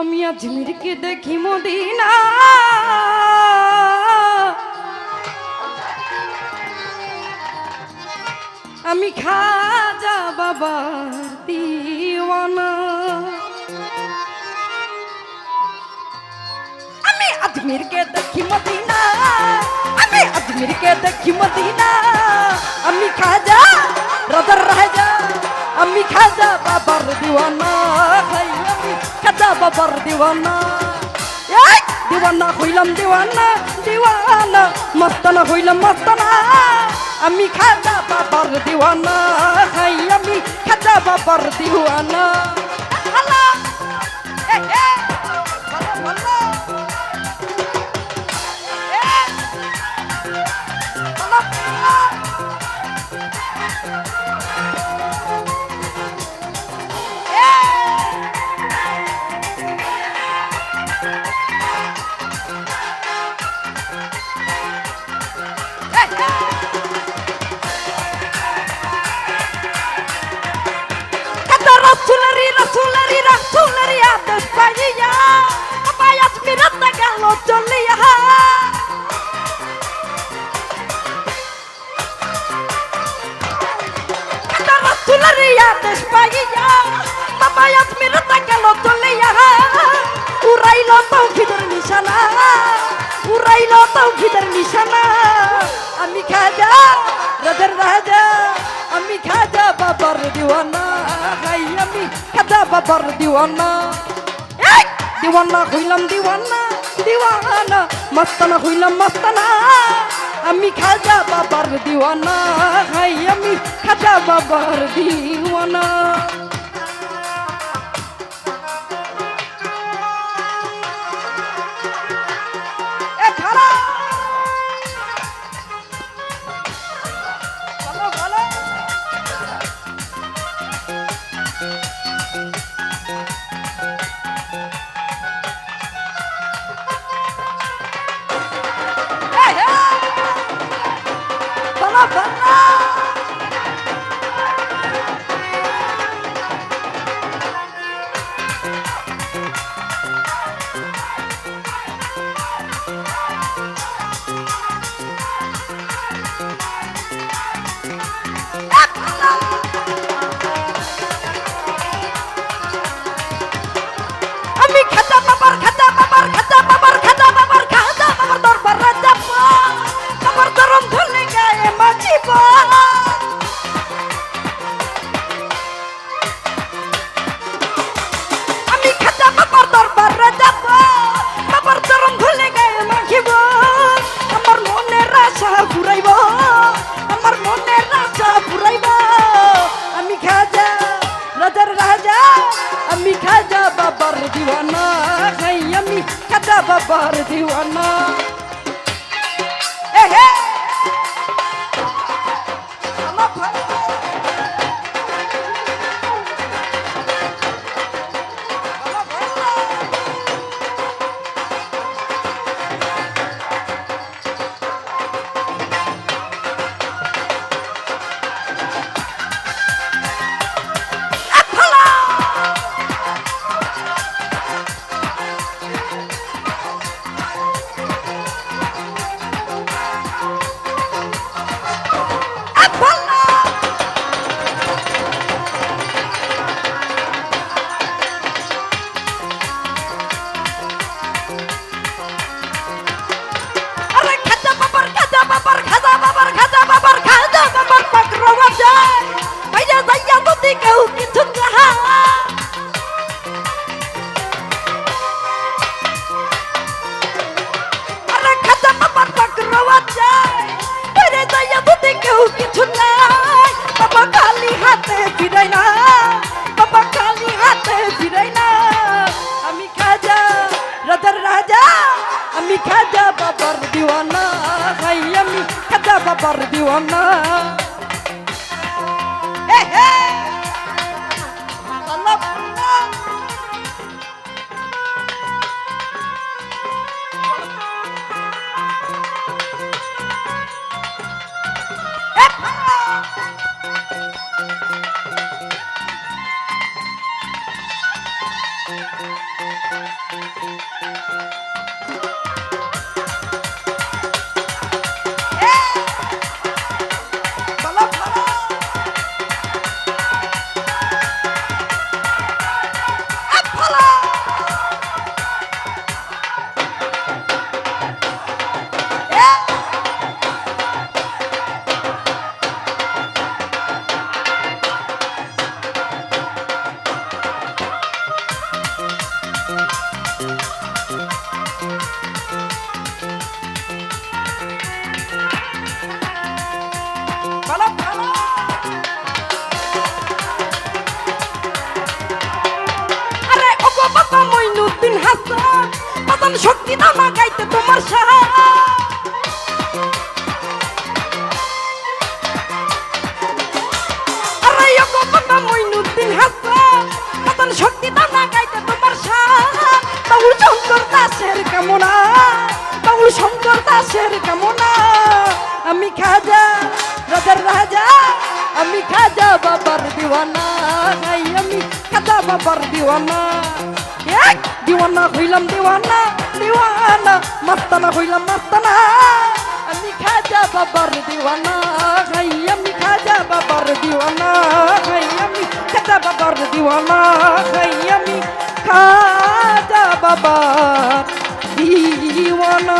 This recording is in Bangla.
আমি আজমিরকে দেখি মদিনা। আমি খাজা বাবা দিওয়ানা। আমি আজমিরকে দেখি মদিনা। আমি আজমিরকে দেখি মদিনা। আমি খাজা রাজার রাজা। আমি খাজা বাবার দিওয়ানা। হাই, আমি খাজা বাবার দিওয়ানা। এই, দিওয়ানা হইলাম দিওয়ানা দিওয়ানা, মস্তানা হইলাম মস্তানা। আমি খাদা বাবার দিওয়ানা, হাই, আমি খাদা বাবার দিওয়ানা। ভালো ভালো। Apa yang mirat kalau joliya Urailo tauhidar nisana Urailo tauhidar nisana Ami খাজা রাজার রাজা আমি খাজা বাবার দিওয়ানা হাই আমি খাজা বাবার দিওয়ানা দিওয়ানা হইলাম দিওয়ানা দিওয়ানা মস্তানা হইলাম মস্তানা আমি খাজা বাবার দিওয়ানা হাই আমি খাজা বাবার দিওয়ানা। আশা পুরাইব আমার মনের আশা পুরাইব আমি খাজা, রাজার রাজা, আমি খাজা বাবার দিওয়ানা। আমি খাজা বাবার দিওয়ানা। রাজা আমি খাজা বাবার দিওয়ানা হাই আমি খাজা বাবার দিওয়ানা। হে হে! বাদন শক্তি দাও না গাইতে তোমার সাহা আরে ও গো বাবা মইনুদ্দিন হাসান বাদন শক্তি দাও না গাইতে তোমার সাহা বাউল শঙ্কর দাসের কামনা, বাউল শঙ্কর দাসের কামনা। আমি খাজা, রাজার রাজা, আমি খাজা বাবার দিওয়ানা। আমি খাজা বাবার দিওয়ানা। দিওয়ানা হইলাম দিওয়ানা দিওয়ানা, মাস্তানা হইলাম মাস্তানা। আমি খাজা বাবার দিওয়ানা গাই আমি খাজা বাবার দিওয়ানা গাই আমি খাজা বাবার দিওয়ানা গাই আমি খাজা বাবার দিওয়ানা।